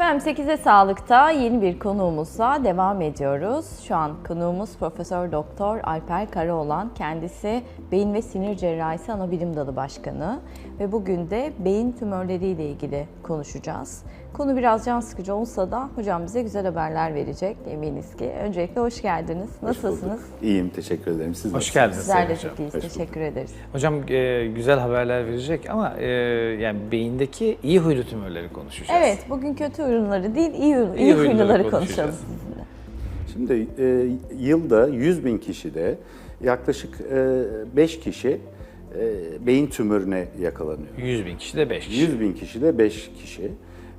Efendim 8'e Sağlık'ta yeni bir konuğumuzla devam ediyoruz. Şu an konuğumuz Profesör Doktor Alper Karaoğlan. Kendisi Beyin ve Sinir Cerrahisi Anabilim Dalı Başkanı ve bugün de beyin tümörleriyle ilgili konuşacağız. Konu biraz can sıkıcı olsa da hocam bize güzel haberler verecek eminiz ki. Öncelikle hoş geldiniz. Nasılsınız? İyiyim, teşekkür ederim. Siz Hoş nasılsınız? geldiniz Sayın de çok iyiyiz. Hoş. Teşekkür ederiz. Hocam e, güzel haberler verecek ama e, yani beyindeki iyi huylu tümörleri konuşacağız. Evet, bugün kötü ürünleri değil, iyi, iyi, İyi huyluları konuşalım sizinle. Şimdi e, yılda 100 bin kişide yaklaşık 5 kişi e, beyin tümörüne yakalanıyor. 100 bin kişi de 5 kişi. 100 bin kişide 5 kişi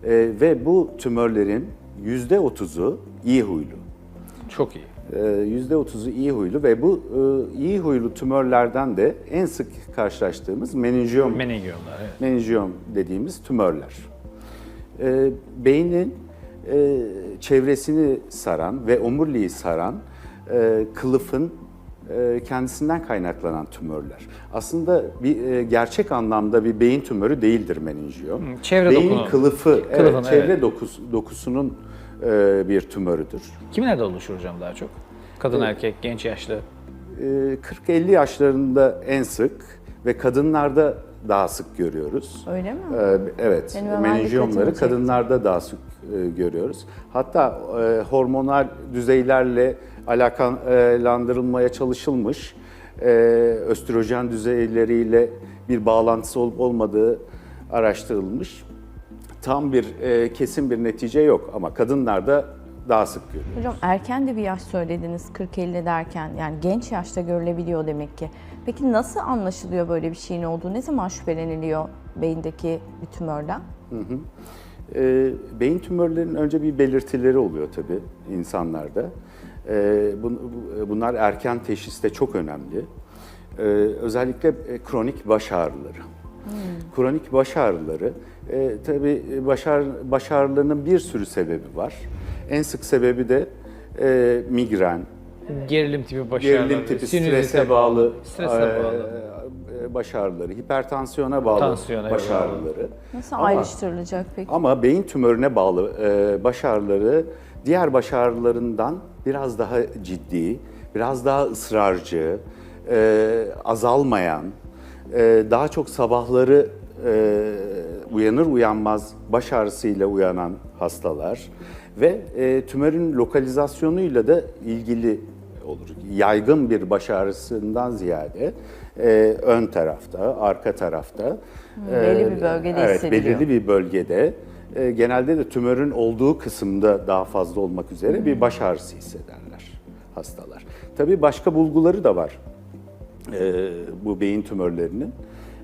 E, ve bu tümörlerin %30'u iyi huylu. Çok iyi. E, %30'u iyi huylu ve bu e, iyi huylu tümörlerden de en sık karşılaştığımız menenjiyom Meningiyomlar evet. menenjiyom dediğimiz tümörler. Ee, beynin e, çevresini saran ve omuriliği saran e, kılıfın e, kendisinden kaynaklanan tümörler. Aslında bir e, gerçek anlamda bir beyin tümörü değildir menenjiyom. çevre Beyin dokunu. kılıfı, evet, Kılıfın, çevre evet. dokusu- dokusunun e, bir tümörüdür. Kimlerde oluşur hocam daha çok? Kadın, erkek, genç, yaşlı. E, 40-50 yaşlarında en sık ve kadınlarda daha sık görüyoruz. Öyle mi? Ee, Evet, Benim menenjiyomları kadınlarda daha sık e, görüyoruz. Hatta e, hormonal düzeylerle alakalandırılmaya çalışılmış, e, östrojen düzeyleriyle bir bağlantısı olup olmadığı araştırılmış. Tam bir e, kesin bir netice yok ama kadınlarda daha sık görüyoruz. Hocam erken de bir yaş söylediniz 40-50 derken yani genç yaşta görülebiliyor demek ki. Peki nasıl anlaşılıyor böyle bir şeyin olduğu? Ne zaman şüpheleniliyor beyindeki bir tümörden? E, beyin tümörlerinin önce bir belirtileri oluyor tabii insanlarda. E, bun- bu- bunlar erken teşhiste çok önemli. E, özellikle e, kronik baş ağrıları. Kronik baş ağrıları, e, tabii baş, ağrı- baş ağrılarının bir sürü sebebi var. En sık sebebi de e, migren, Gerilim tipi baş gerilim ağrıları, tipi sinüzite strese bağlı, Strese e, bağlı. e, baş ağrıları, hipertansiyona bağlı Tansiyona baş ağrıları. Nasıl Ama- ayrıştırılacak peki? Ama beyin tümörüne bağlı e, baş ağrıları diğer baş ağrılarından biraz daha ciddi, biraz daha ısrarcı, e, azalmayan, e, daha çok sabahları e, uyanır uyanmaz baş ağrısıyla uyanan hastalar ve e, tümörün lokalizasyonuyla da ilgili olur. Yaygın bir baş ağrısından ziyade e, ön tarafta, arka tarafta. belli bir bölgede evet, hissediliyor. belirli bir bölgede e, genelde de tümörün olduğu kısımda daha fazla olmak üzere bir baş ağrısı hissederler hastalar. Tabii başka bulguları da var e, bu beyin tümörlerinin.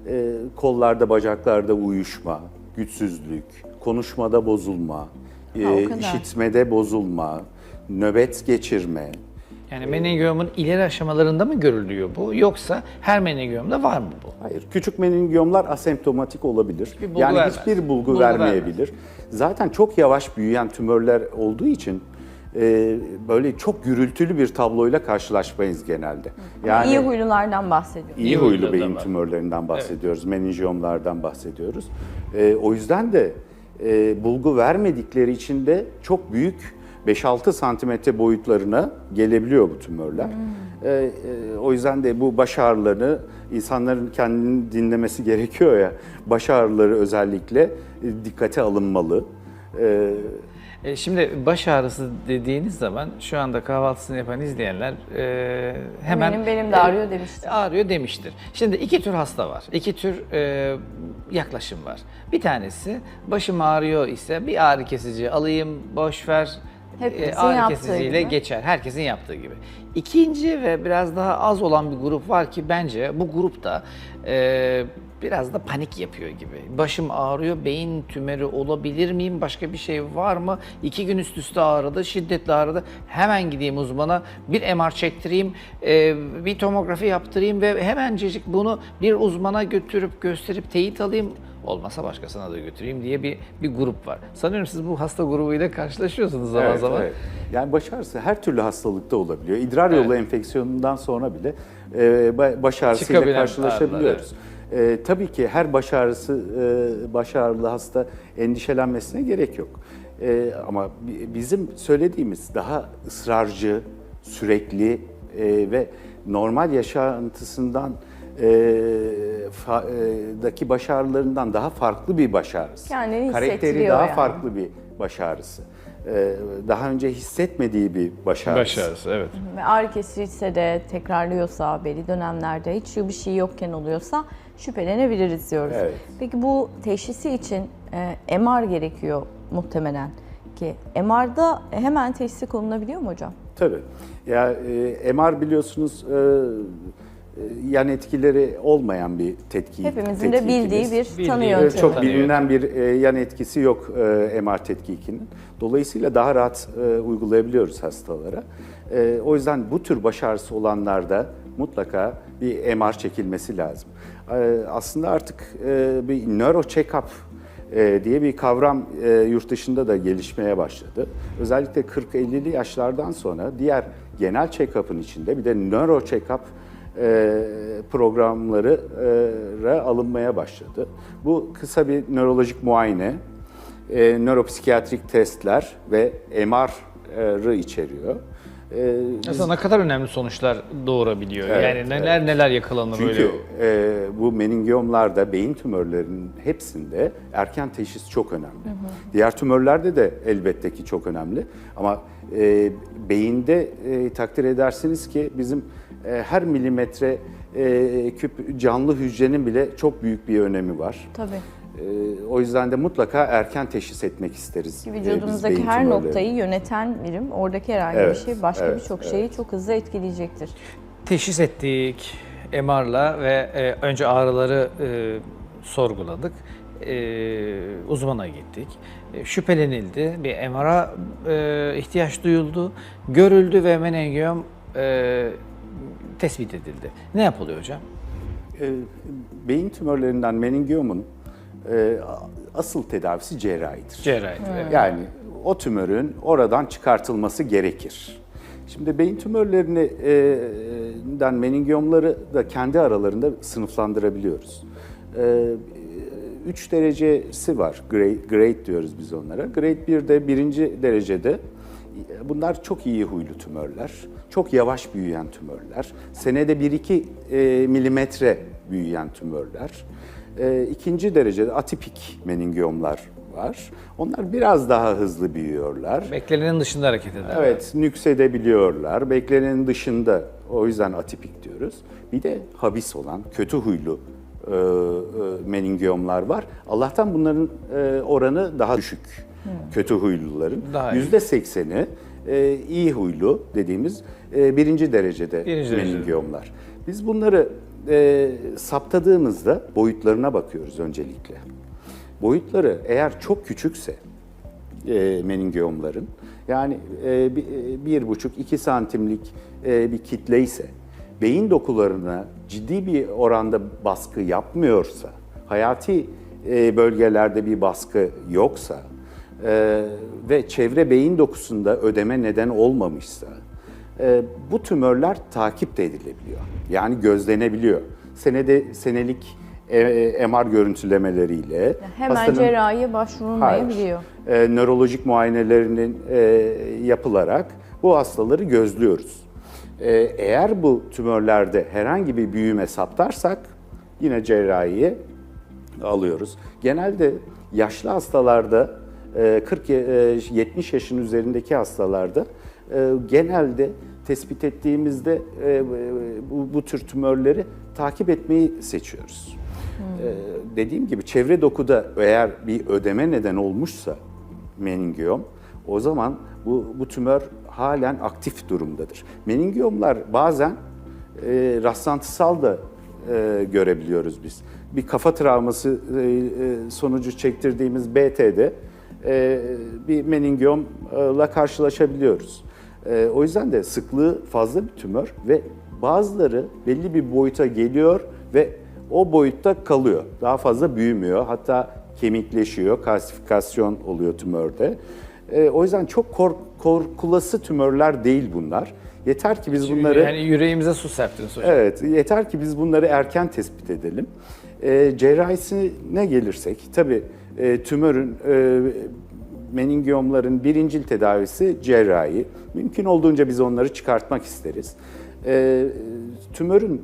E, kollarda, bacaklarda uyuşma, güçsüzlük, konuşmada bozulma, e, Ha, kadar. işitmede bozulma, nöbet geçirme, Yani meningiyomun ileri aşamalarında mı görülüyor bu yoksa her meningiyomda var mı bu? Hayır, küçük meningiyomlar asemptomatik olabilir. Bir bulgu yani vermez. hiçbir bulgu, Bulgu vermeyebilir. Zaten çok yavaş büyüyen tümörler olduğu için e, böyle çok gürültülü bir tabloyla karşılaşmayız genelde. Yani İyi huylulardan bahsediyorum. iyi huylu beyin tümörlerinden bahsediyoruz, meningiyomlardan bahsediyoruz. E, o yüzden de e, bulgu vermedikleri için de çok büyük 5-6 santimetre boyutlarına gelebiliyor bu tümörler. E, e, o yüzden de bu baş ağrılarını insanların kendini dinlemesi gerekiyor ya. Baş ağrıları özellikle e, dikkate alınmalı. E, E, Şimdi baş ağrısı dediğiniz zaman şu anda kahvaltısını yapan izleyenler e, hemen Benim benim de ağrıyor demiştim. ağrıyor demiştir. Şimdi iki tür hasta var. iki tür e, yaklaşım var. Bir tanesi başım ağrıyor ise bir ağrı kesici alayım, boş ver. Hepimizin ağrı yaptığı kesiciyle gibi. geçer. Herkesin yaptığı gibi. İkinci ve biraz daha az olan bir grup var ki bence bu grupta e, biraz da panik yapıyor gibi. Başım ağrıyor, beyin tümörü olabilir miyim? Başka bir şey var mı? İki gün üst üste ağrıdı, şiddetli ağrıdı. Hemen gideyim uzmana, bir MR çektireyim, e, bir tomografi yaptırayım ve hemencecik bunu bir uzmana götürüp gösterip teyit alayım. Olmasa başkasına da götüreyim diye bir bir grup var. Sanıyorum siz bu hasta grubuyla karşılaşıyorsunuz zaman Evet, zaman. evet. Yani baş ağrısı her türlü hastalıkta olabiliyor. İdrar yolu enfeksiyonundan sonra bile e, ba- baş ağrısıyla Çıkabilen karşılaşabiliyoruz. E, tabii ki her baş ağrısı, e, baş ağrılı hasta endişelenmesine gerek yok. E, ama bi- bizim söylediğimiz daha ısrarcı, sürekli e, ve normal yaşantısından e, fa, e, daki başarılarından daha farklı bir başarısı. Kendini Karakteri daha yani. farklı bir başarısı. E, daha önce hissetmediği bir başarısı. Başarısı evet. Ve ağrı kesiciyse de tekrarlıyorsa belli dönemlerde hiç bir şey yokken oluyorsa şüphelenebiliriz diyoruz. Evet. Peki bu teşhisi için e, MR gerekiyor muhtemelen ki MR'da hemen teşhisi konulabiliyor mu hocam? Tabii. Ya e, MR biliyorsunuz e, yan etkileri olmayan bir tetki. Hepimizin de tetkikimiz. bildiği bir tanı bir- E, yöntemi. Çok bilinen bir e, yan etkisi yok e, MR tetkikinin. Dolayısıyla daha rahat e, uygulayabiliyoruz hastalara. E, o yüzden bu tür başarısı olanlarda mutlaka bir MR çekilmesi lazım. E, aslında artık e, bir neuro check-up e, diye bir kavram e, yurt dışında da gelişmeye başladı. Özellikle 40-50'li yaşlardan sonra diğer genel check-up'ın içinde bir de neuro check-up e, programları e, alınmaya başladı. Bu kısa bir nörolojik muayene, e, nöropsikiyatrik testler ve MR'ı içeriyor. E, biz- Aslında ne kadar önemli sonuçlar doğurabiliyor. Evet, yani neler neler yakalanır Çünkü öyle. e, bu meningiyomlarda, beyin tümörlerinin hepsinde erken teşhis çok önemli. Diğer tümörlerde de elbette ki çok önemli. Ama e, beyinde e, takdir edersiniz ki bizim e, her milimetre e, küp canlı hücrenin bile çok büyük bir önemi var. Tabii. E, o yüzden de mutlaka erken teşhis etmek isteriz. E, biz vücudunuzdaki beyin her noktayı yöneten birim oradaki herhangi Evet, bir şey başka evet, birçok evet. şeyi çok hızlı etkileyecektir. Teşhis ettik MR'la ve e, önce ağrıları e, sorguladık. E, uzmana gittik. E, şüphelenildi. Bir MR'a e, ihtiyaç duyuldu. Görüldü ve menengiom e, tespit edildi. Ne yapılıyor hocam? E, beyin tümörlerinden meningiyomun e, asıl tedavisi cerrahidir. Cerrahi. evet. Yani o tümörün oradan çıkartılması gerekir. Şimdi beyin tümörlerinden meningiyomları da kendi aralarında sınıflandırabiliyoruz. Ee, Üç derecesi var, grade, grade diyoruz biz onlara. Grade 1'de birinci derecede bunlar çok iyi huylu tümörler, çok yavaş büyüyen tümörler, senede 1-2 e, milimetre büyüyen tümörler. E, ikinci derecede atipik meningiyomlar var. Onlar biraz daha hızlı büyüyorlar. Beklenenin dışında hareket eder. Evet, nüksedebiliyorlar. Beklenenin dışında o yüzden atipik diyoruz. Bir de habis olan, kötü huylu e, e, meningiyomlar var. Allah'tan bunların e, oranı daha düşük. Kötü huyluların. Yüzde sekseni e, iyi huylu dediğimiz e, birinci derecede Birinci derecede. meningiyomlar. Biz bunları e, saptadığımızda boyutlarına bakıyoruz öncelikle. Boyutları eğer çok küçükse e, meningiyomların yani e, bir, e, bir buçuk iki santimlik e, bir kitle ise beyin dokularına ciddi bir oranda baskı yapmıyorsa, hayati bölgelerde bir baskı yoksa e, ve çevre beyin dokusunda ödeme neden olmamışsa e, bu tümörler takip de edilebiliyor. Yani gözlenebiliyor. Senede senelik e, MR görüntülemeleriyle Hemen hastanın- cerrahiye başvurulmayabiliyor. Hayır. E, nörolojik muayenelerinin e, yapılarak bu hastaları gözlüyoruz. E, eğer bu tümörlerde herhangi bir büyüme saptarsak yine cerrahiye alıyoruz. Genelde yaşlı hastalarda e, 40 e, 70 yaşın üzerindeki hastalarda e, genelde tespit ettiğimizde e, bu, bu tür tümörleri takip etmeyi seçiyoruz. Ee, dediğim gibi çevre dokuda eğer bir ödeme neden olmuşsa meningiyom o zaman bu, bu tümör halen aktif durumdadır. Meningiyomlar bazen e, rastlantısal da e, görebiliyoruz biz. Bir kafa travması e, sonucu çektirdiğimiz BT'de e, bir meningiyomla karşılaşabiliyoruz. E, o yüzden de sıklığı fazla bir tümör ve bazıları belli bir boyuta geliyor ve o boyutta kalıyor. Daha fazla büyümüyor. Hatta kemikleşiyor, kalsifikasyon oluyor tümörde. E, o yüzden çok kork- korkulası tümörler değil bunlar. Yeter ki biz bunları Yani yüreğimize su serptiniz hocam. Evet, yeter ki biz bunları erken tespit edelim. E, cerrahisine gelirsek, tabii e, tümörün e, meningiyomların birincil tedavisi cerrahi. Mümkün olduğunca biz onları çıkartmak isteriz. E, tümörün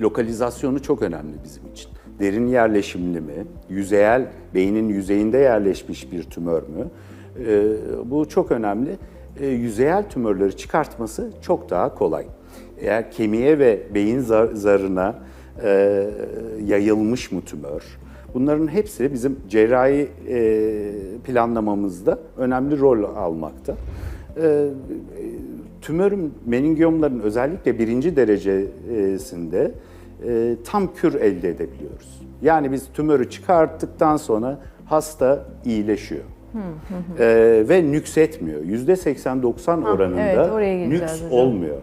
lokalizasyonu çok önemli bizim için. Derin yerleşimli mi, yüzeyel, beynin yüzeyinde yerleşmiş bir tümör mü? E, bu çok önemli. E, yüzeyel tümörleri çıkartması çok daha kolay. Eğer kemiğe ve beyin zar- zarına e, yayılmış mı tümör? Bunların hepsi bizim cerrahi e, planlamamızda önemli rol almakta. E, tümörün, meningiyomların özellikle birinci derecesinde e, tam kür elde edebiliyoruz. Yani biz tümörü çıkarttıktan sonra hasta iyileşiyor. E, ve nüksetmiyor. Yüzde 80-90 oranında evet, nüks hocam. olmuyor.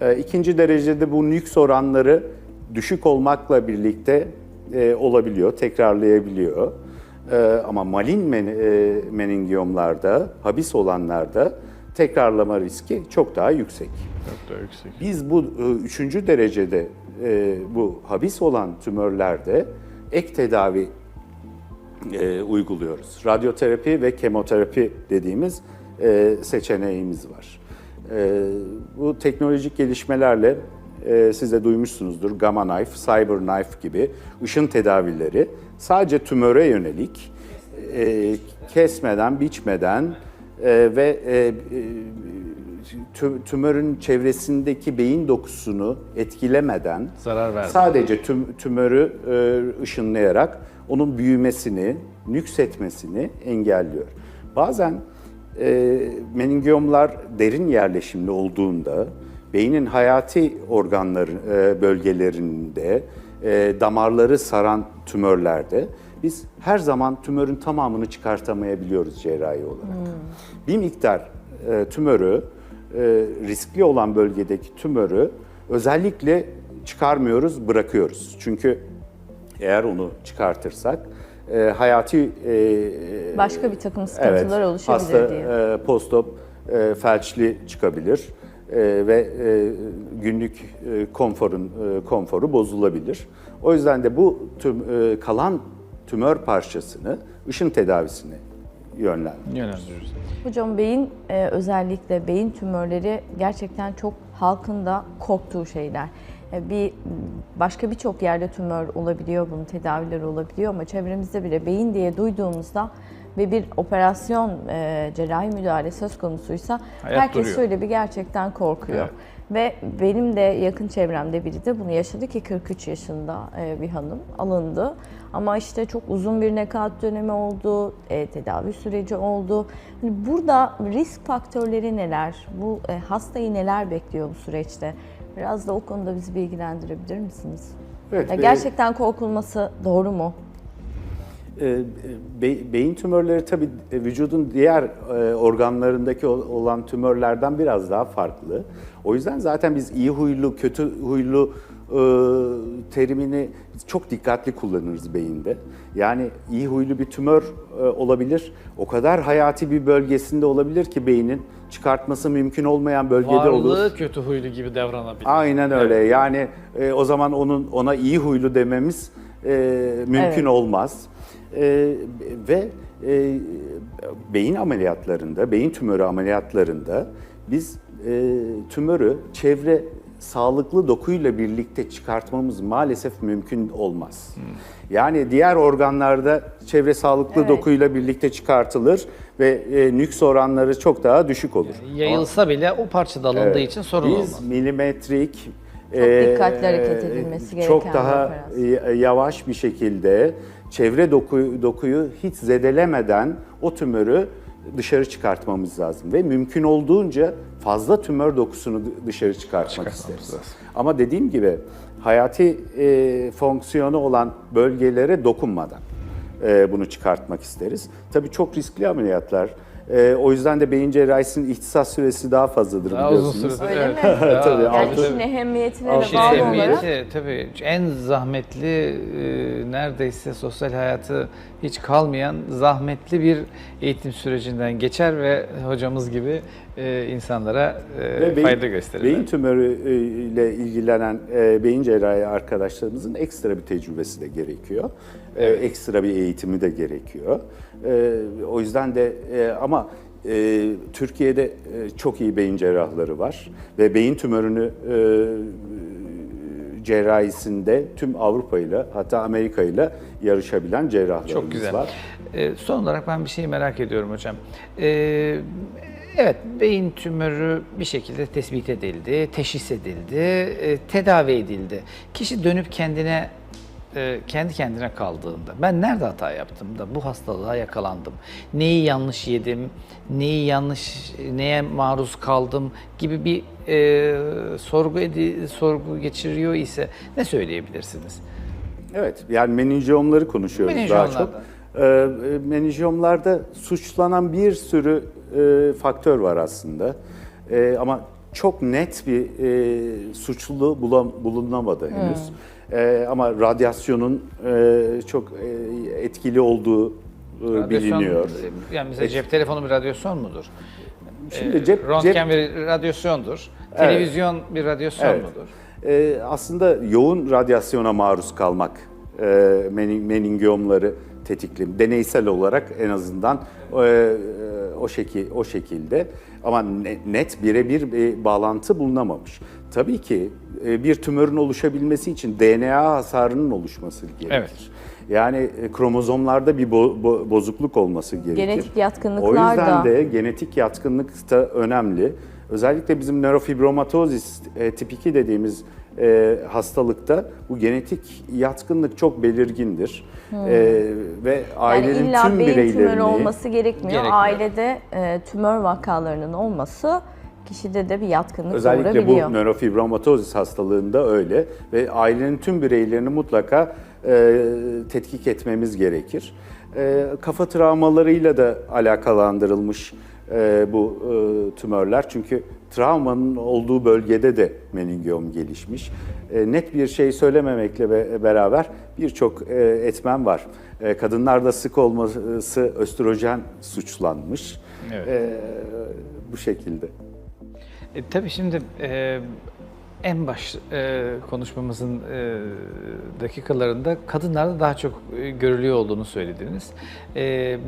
E, ikinci derecede bu nüks oranları düşük olmakla birlikte e, olabiliyor, tekrarlayabiliyor. E, ama malin men, e, meningiyomlarda, habis olanlarda tekrarlama riski çok daha yüksek. Çok da yüksek. Biz bu e, üçüncü derecede e, bu habis olan tümörlerde ek tedavi e, uyguluyoruz. Radyoterapi ve kemoterapi dediğimiz e, seçeneğimiz var. E, bu teknolojik gelişmelerle e, siz de duymuşsunuzdur Gamma Knife, Cyber Knife gibi ışın tedavileri sadece tümöre yönelik e, kesmeden, biçmeden e, ve e, e, tü- tümörün çevresindeki beyin dokusunu etkilemeden Zarar vermiyor. sadece tüm, tümörü e, ışınlayarak onun büyümesini, nüksetmesini engelliyor. Bazen e, meningiyomlar derin yerleşimli olduğunda beynin hayati organları e, bölgelerinde e, damarları saran tümörlerde biz her zaman tümörün tamamını çıkartamayabiliyoruz cerrahi olarak. Bir miktar e, tümörü, e, riskli olan bölgedeki tümörü özellikle çıkarmıyoruz, bırakıyoruz. Çünkü eğer onu çıkartırsak e, hayati e, Başka bir takım sıkıntılar oluşabilir hasta, diye. e, postop e, felçli çıkabilir e, ve e, günlük e, konforun e, konforu bozulabilir. O yüzden de bu tüm e, kalan tümör parçasını ışın tedavisine yönlendiriyoruz. Yönlendiriyoruz. Hocam beyin e, özellikle beyin tümörleri gerçekten çok halkın da korktuğu şeyler. E, bir başka birçok yerde tümör olabiliyor, bunun tedavileri olabiliyor ama çevremizde bile beyin diye duyduğumuzda ve bir operasyon, e, cerrahi müdahale söz konusuysa Hayat herkes duruyor. şöyle bir gerçekten korkuyor. Evet. Ve benim de yakın çevremde biri de bunu yaşadı ki 43 yaşında e, bir hanım alındı. Ama işte çok uzun bir nekat dönemi oldu, e, tedavi süreci oldu. Hani burada risk faktörleri neler? Bu e, hastayı neler bekliyor bu süreçte? Biraz da o konuda bizi bilgilendirebilir misiniz? Evet, Ya gerçekten korkulması doğru mu? E, be- beyin tümörleri tabii e, vücudun diğer e, organlarındaki ol- olan tümörlerden biraz daha farklı. O yüzden zaten biz iyi huylu, kötü huylu terimini çok dikkatli kullanırız beyinde. Yani iyi huylu bir tümör olabilir. O kadar hayati bir bölgesinde olabilir ki beynin çıkartması mümkün olmayan bölgede olur. Varlığı kötü huylu gibi davranabilir. Aynen öyle. Yani e, o zaman onun ona iyi huylu dememiz mümkün Evet. olmaz. E, ve e, beyin ameliyatlarında, beyin tümörü ameliyatlarında biz e, tümörü çevre sağlıklı dokuyla birlikte çıkartmamız maalesef mümkün olmaz. Yani diğer organlarda çevre sağlıklı Evet. dokuyla birlikte çıkartılır ve e, nüks oranları çok daha düşük olur. Yayılsa bile o parçada alındığı Evet. için sorun Biz olmaz. milimetrik Çok e, dikkatli hareket edilmesi gereken Çok bir daha yavaş bir şekilde çevre dokuyu, dokuyu hiç zedelemeden o tümörü dışarı çıkartmamız lazım ve mümkün olduğunca fazla tümör dokusunu dı- dışarı çıkartmak isteriz. Ama dediğim gibi hayati e, fonksiyonu olan bölgelere dokunmadan e, bunu çıkartmak isteriz. Tabii çok riskli ameliyatlar. E, o yüzden de beyin cerrahisinin ihtisas süresi daha fazladır Daha uzun biliyorsunuz. süredir. Öyle evet. mi? Daha- Tabii, Yani altı- işin ehemmiyetine de İşin bağlı ehemmiyeti, olarak. tabii en zahmetli e, neredeyse sosyal hayatı hiç kalmayan zahmetli bir eğitim sürecinden geçer ve hocamız gibi e, insanlara e, Ve beyin- fayda gösterir. Beyin tümörü e, ile ilgilenen e, beyin cerrahi arkadaşlarımızın ekstra bir tecrübesi de gerekiyor. E, ekstra bir eğitimi de gerekiyor. E, o yüzden de e, ama e, Türkiye'de e, çok iyi beyin cerrahları var ve beyin tümörünü e, cerrahisinde tüm Avrupa ile hatta Amerika ile yarışabilen cerrahlarımız Çok güzel. var. Ee, son olarak ben bir şey merak ediyorum hocam. Ee, evet, beyin tümörü bir şekilde tespit edildi, teşhis edildi, e, tedavi edildi. Kişi dönüp kendine e, kendi kendine kaldığında ben nerede hata yaptım da bu hastalığa yakalandım? Neyi yanlış yedim? Neyi yanlış neye maruz kaldım gibi bir e, sorgu edi, sorgu geçiriyor ise ne söyleyebilirsiniz? Evet, yani meningiyomları konuşuyoruz daha çok. Ee, meningiyomlarda suçlanan bir sürü e, faktör var aslında. E, ama çok net bir e, suçlu bulam- bulunamadı henüz. E, ama radyasyonun e, çok e, etkili olduğu e, Radyasyon, biliniyor. Yani mesela cep telefonu bir radyasyon mudur? Şimdi cep, Röntgen cep bir radyasyondur. Televizyon bir radyasyon Evet. mudur? e, aslında yoğun radyasyona maruz kalmak e, mening- meningiyomları tetikli. Deneysel olarak en azından e, e, o şekil o şekilde ama ne- net birebir bir bağlantı bulunamamış. Tabii ki e, bir tümörün oluşabilmesi için DNA hasarının oluşması gerekir. Evet. Yani e, kromozomlarda bir bo- bo- bozukluk olması gerekir. Genetik yatkınlıklar O yüzden da- de genetik yatkınlık da önemli. Özellikle bizim nörofibromatosis e, tip 2 dediğimiz e, hastalıkta bu genetik yatkınlık çok belirgindir. E, ve ailenin yani illa tüm beyin tümörü bireylerini olması gerekmiyor. Gerekmiyor. Ailede e, tümör vakalarının olması kişide de bir yatkınlık Özellikle doğurabiliyor. bu nörofibromatosis hastalığında öyle ve ailenin tüm bireylerini mutlaka e, tetkik etmemiz gerekir. E, kafa travmalarıyla da alakalandırılmış e, bu e, tümörler çünkü travmanın olduğu bölgede de meningiyom gelişmiş. E, net bir şey söylememekle be- beraber birçok e, etmen var. E, kadınlarda sık olması östrojen suçlanmış. Evet. E, bu şekilde. E, tabii şimdi e, en baş e, konuşmamızın e, dakikalarında kadınlarda daha çok e, görülüyor olduğunu söylediniz. E,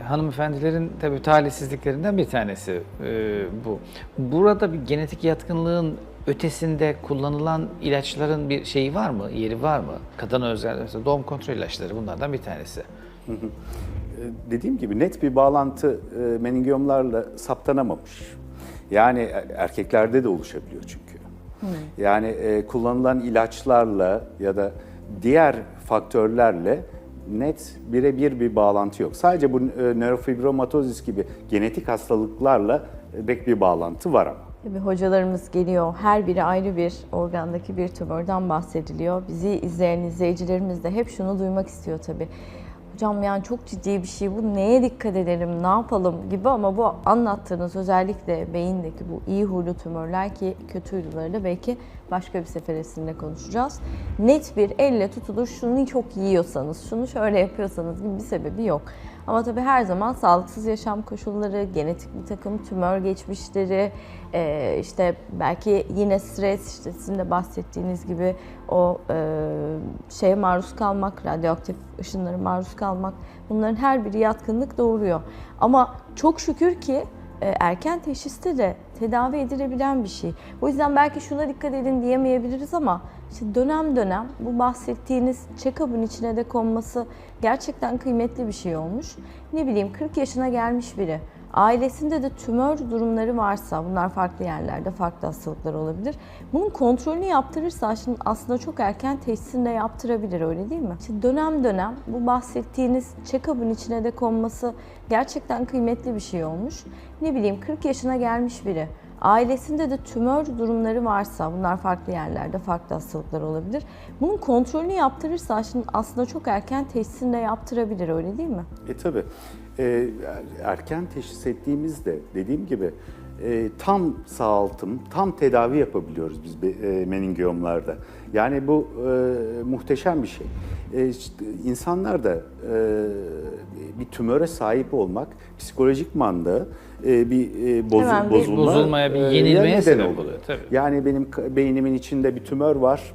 hanımefendilerin tabii talihsizliklerinden bir tanesi e, bu. Burada bir genetik yatkınlığın ötesinde kullanılan ilaçların bir şeyi var mı, yeri var mı? Kadına özel mesela doğum kontrol ilaçları bunlardan bir tanesi. E, dediğim gibi net bir bağlantı e, meningiyomlarla saptanamamış. Yani er- erkeklerde de oluşabiliyor çünkü. Yani e, kullanılan ilaçlarla ya da diğer faktörlerle net birebir bir bağlantı yok. Sadece bu e, nörofibromatosis gibi genetik hastalıklarla e, pek bir bağlantı var ama. Tabii hocalarımız geliyor. Her biri ayrı bir organdaki bir tümörden bahsediliyor. Bizi izleyen izleyicilerimiz de hep şunu duymak istiyor tabii. Hocam yani çok ciddi bir şey bu. Neye dikkat edelim, ne yapalım gibi ama bu anlattığınız özellikle beyindeki bu iyi huylu tümörler ki kötü huyluları da belki başka bir seferesinde konuşacağız. Net bir elle tutulur şunu çok yiyorsanız, şunu şöyle yapıyorsanız gibi bir sebebi yok. Ama tabii her zaman sağlıksız yaşam koşulları, genetik bir takım tümör geçmişleri, e, işte belki yine stres, işte sizin de bahsettiğiniz gibi o e, şeye maruz kalmak, radyoaktif ışınlara maruz kalmak bunların her biri yatkınlık doğuruyor. Ama çok şükür ki e, erken teşhiste de tedavi edilebilen bir şey. O yüzden belki şuna dikkat edin diyemeyebiliriz ama işte dönem dönem bu bahsettiğiniz check-up'ın içine de konması gerçekten kıymetli bir şey olmuş. Ne bileyim 40 yaşına gelmiş biri. Ailesinde de tümör durumları varsa, bunlar farklı yerlerde, farklı hastalıklar olabilir. Bunun kontrolünü yaptırırsa aslında çok erken teşhisini de yaptırabilir öyle değil mi? İşte dönem dönem bu bahsettiğiniz check-up'ın içine de konması gerçekten kıymetli bir şey olmuş. Ne bileyim 40 yaşına gelmiş biri. Ailesinde de tümör durumları varsa, bunlar farklı yerlerde, farklı hastalıklar olabilir. Bunun kontrolünü yaptırırsa şimdi aslında çok erken teşhisini de yaptırabilir öyle değil mi? E tabii. E, erken teşhis ettiğimizde dediğim gibi e, tam sağaltım, tam tedavi yapabiliyoruz biz e, meningiyomlarda. Yani bu e, muhteşem bir şey. E, işte insanlar da e, bir tümöre sahip olmak psikolojik manda e, bir e, bozu- Hemen bir- bozulma, Bozulmaya, bir e, yenilmeye neden sebep oluyor, tabii. Yani benim beynimin içinde bir tümör var.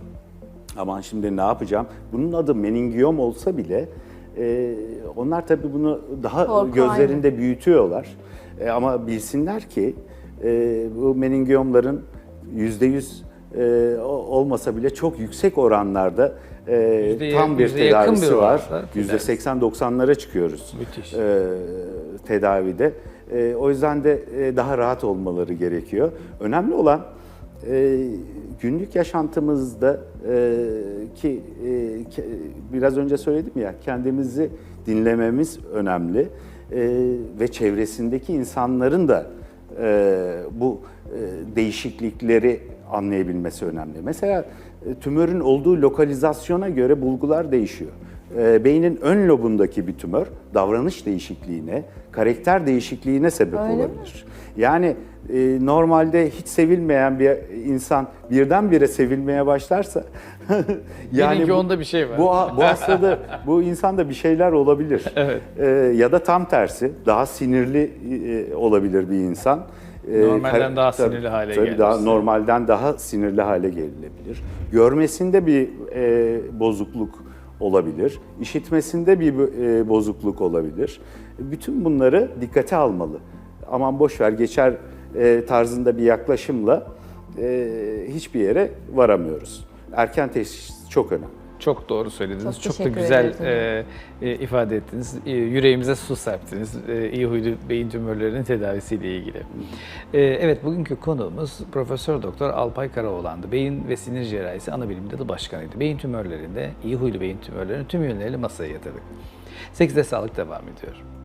Aman şimdi ne yapacağım? Bunun adı meningiyom olsa bile E, onlar tabii bunu daha Korku gözlerinde büyütüyorlar. E, ama bilsinler ki e, bu meningiyomların yüzde yüz e, o- olmasa bile çok yüksek oranlarda e, tam bir yakın bir tedavisi var. oranda Yüzde tedavisi. 80-90'lara çıkıyoruz Müthiş. e, tedavide. E, o yüzden de e, daha rahat olmaları gerekiyor. Önemli olan e, günlük yaşantımızda e, ki e, ke- biraz önce söyledim ya kendimizi dinlememiz önemli E, ve çevresindeki insanların da e, bu e, değişiklikleri anlayabilmesi önemli. Mesela e, tümörün olduğu lokalizasyona göre bulgular değişiyor. E, beynin ön lobundaki bir tümör davranış değişikliğine, karakter değişikliğine sebep Öyle mi? olabilir. Yani e, normalde hiç sevilmeyen bir insan birdenbire sevilmeye başlarsa ki bu- onda bir şey var. Bu, bu hastada bu insanda bir şeyler olabilir. Evet. E, ya da tam tersi daha sinirli e, olabilir bir insan. E, Normalden kar- daha tabii- sinirli hale tabii daha gelirse. normalden daha sinirli hale gelinebilir. Görmesinde bir e, bozukluk olabilir. İşitmesinde bir e, bozukluk olabilir. Bütün bunları dikkate almalı. Aman boş ver geçer e, tarzında bir yaklaşımla e, hiçbir yere varamıyoruz. Erken teşhis çok önemli. Çok doğru söylediniz. Çok Çok, da güzel e, e, ifade ettiniz. E, yüreğimize su serptiniz. E, iyi huylu beyin tümörlerinin tedavisiyle ilgili. E, evet bugünkü konuğumuz Profesör Doktor Alpay Karaoğlan'dı. Beyin ve sinir cerrahisi ana bilim dalı başkanıydı. Beyin tümörlerinde iyi huylu beyin tümörlerinin tüm yönleriyle masaya yatırdık. 8'de sağlık devam ediyor.